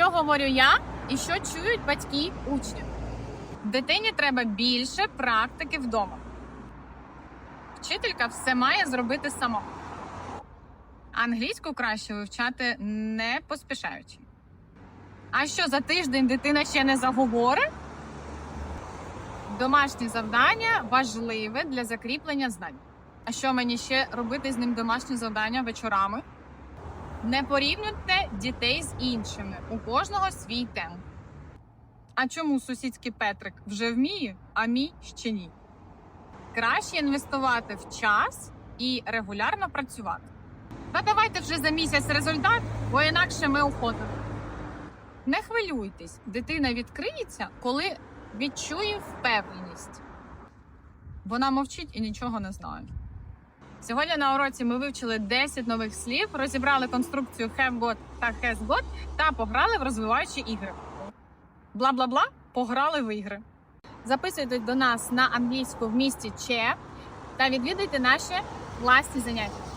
Що говорю я і що чують батьки учнів? Дитині треба більше практики вдома. Вчителька все має зробити сама. Англійську краще вивчати не поспішаючи. А що за тиждень дитина ще не заговорить? Домашнє завдання важливе для закріплення знань. А що мені ще робити з ним домашні завдання вечорами? Не порівнюйте дітей з іншими. У кожного свій темп. А чому сусідський Петрик вже вміє, а мій ще ні? Краще інвестувати в час і регулярно працювати. Та давайте вже за місяць результат, бо інакше ми уходимо. Не хвилюйтесь, дитина відкриється, коли відчує впевненість. Вона мовчить і нічого не знає. Сьогодні на уроці ми вивчили 10 нових слів, розібрали конструкцію have got та has got та пограли в розвиваючі ігри. Бла-бла-бла, пограли в ігри. Записуйтесь до нас на англійську в місті Че та відвідуйте наші власні заняття.